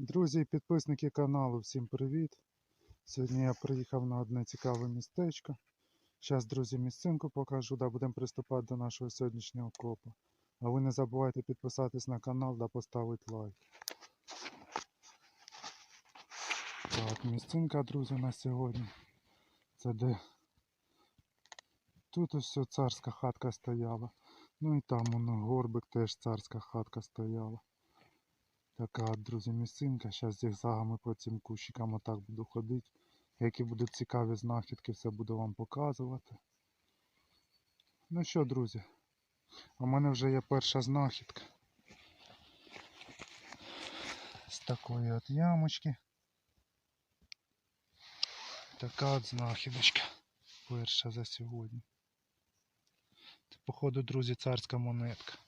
Друзі і підписники каналу, всім привіт! Сьогодні я приїхав на одне цікаве містечко. Зараз, друзі, місцинку покажу, да будемо приступати до нашого сьогоднішнього копу. А ви не забувайте підписатись на канал та поставити лайк. Так, місцинка, друзі, на сьогодні. Це де тут ось царська хатка стояла. Ну і там воно горбик теж царська хатка стояла. Така друзі, місцинка. Зараз зігзагами по цим кущикам отак буду ходити. Які будуть цікаві знахідки, все буду вам показувати. Ну що, друзі, у мене вже є перша знахідка. З такої от ямочки. Така от знахідочка. Перша за сьогодні. Це, походу, друзі, царська монетка.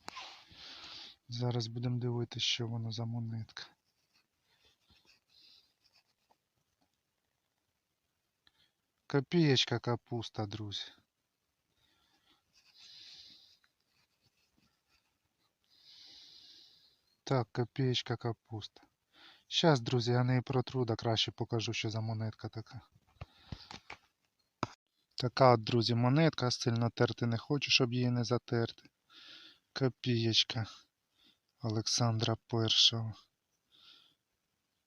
Зараз будемо дивитися, що воно за монетка. Копієчка капуста, друзі. Так, копієчка капуста. Щас, друзі, я неї протру, да краще покажу, що за монетка така. Така от, друзі, монетка, сильно терти не хочу, щоб її не затерти. Копієчка. Олександра Першого.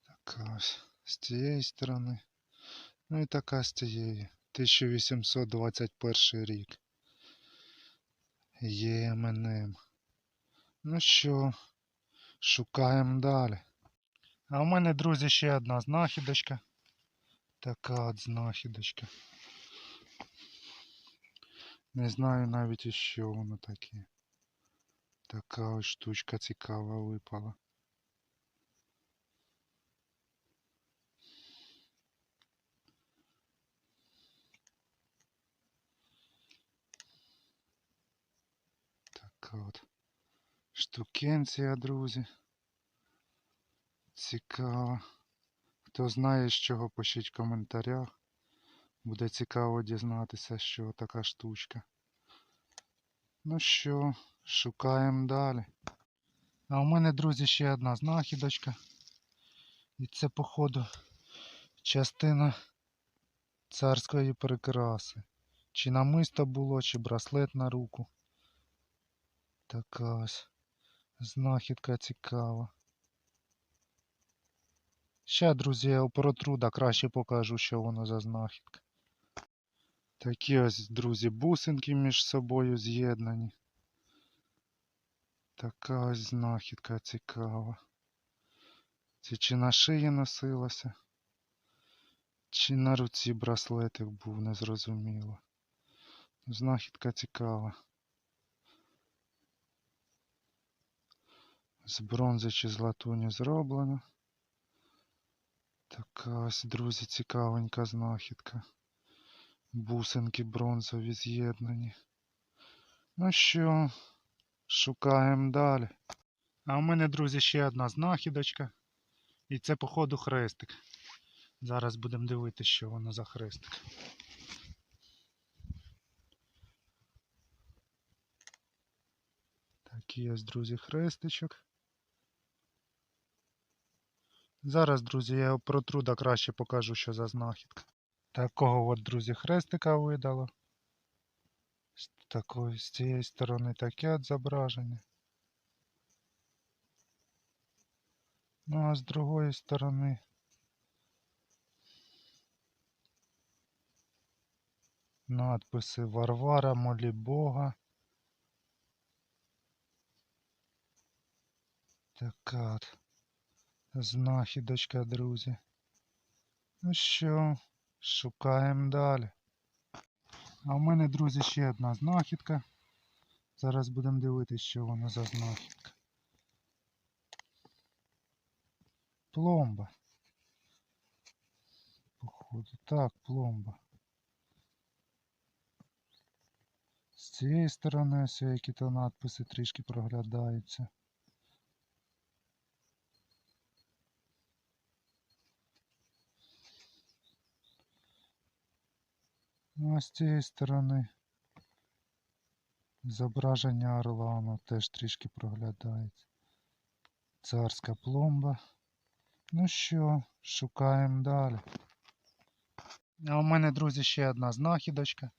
Така ось з цієї сторони. Ну і така з цієї. 1821 рік. ЄМНМ. Ну що, шукаємо далі. А у мене, друзі, ще одна знахідочка. Така от знахідочка. Не знаю навіть і що воно таке. Така ось штучка цікава випала. Така от штукенція, друзі. Цікаво. Хто знає, з чого пишіть в коментарях. Буде цікаво дізнатися, що така штучка. Ну що, шукаємо далі. А у мене, друзі, ще одна знахідочка. І це, походу, частина царської прикраси. Чи намисто було, чи браслет на руку. Така ось знахідка цікава. Ще, друзі, я протру, да краще покажу, що воно за знахідка. Такі ось, друзі, бусинки між собою з'єднані. Така ось знахідка цікава. Це чи на шиї носилося, чи на руці браслетик був, незрозуміло. Знахідка цікава. З бронзи чи з латуні зроблено. Така ось, друзі, цікавенька знахідка. Бусинки бронзові з'єднані. Ну що, шукаємо далі. А у мене, друзі, ще одна знахідочка. І це, походу, хрестик. Зараз будемо дивитися, що воно за хрестик. Такий ось, друзі, хрестичок. Зараз, друзі, я його протру, да краще покажу, що за знахідка. Такого от, друзі, хрестика видало. З такої, з цієї сторони таке от зображення. Ну а з другої сторони. Надписи Варвара, молі Бога. Така от знахідочка, друзі. Ну що, шукаємо далі. А в мене, друзі, ще одна знахідка. Зараз будемо дивитися, що воно за знахідка. Пломба. Походу. Так, пломба. З цієї сторони ось які-то надписи трішки проглядаються. А з цієї сторони зображення орла воно теж трішки проглядається. Царська пломба. Ну що, шукаємо далі. А у мене, друзі, ще одна знахідочка.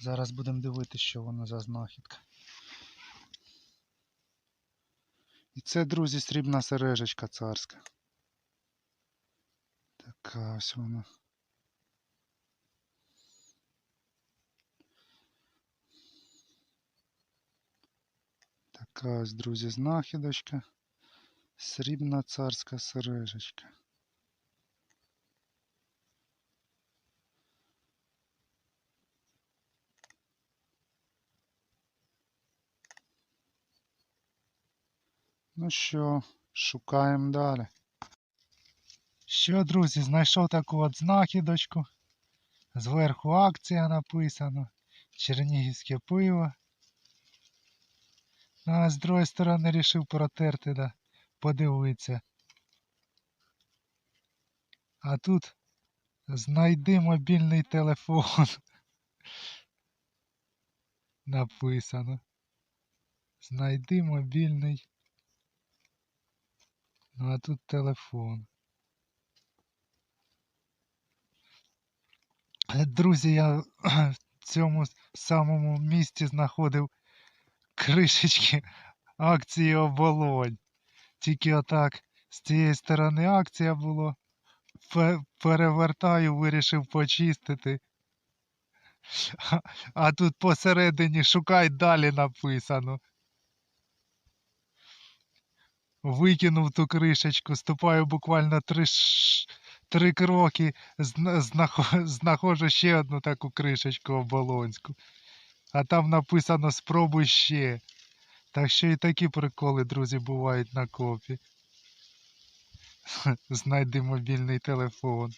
Зараз будемо дивитися, що воно за знахідка. І це, друзі, срібна сережечка царська. Така ось вона. Така ось, друзі, знахідочка. Срібна царська сережечка. Ну що, шукаємо далі. Що, друзі, знайшов таку от знахідочку. Зверху акція написано. Чернігівське пиво. А з другої сторони рішив протерти, да, подивитися. А тут знайди мобільний телефон. Написано. Знайди мобільний. Ну а тут телефон. Друзі, я в цьому самому місці знаходив кришечки акції оболонь. Тільки отак з цієї сторони акція була. Перевертаю, вирішив почистити. А, тут посередині шукай далі написано. Викинув ту кришечку, ступаю буквально три, три кроки, знаходжу ще одну таку кришечку оболонську. А там написано спробуй ще. Так що і такі приколи, друзі, бувають на копі. Знайди мобільний телефон.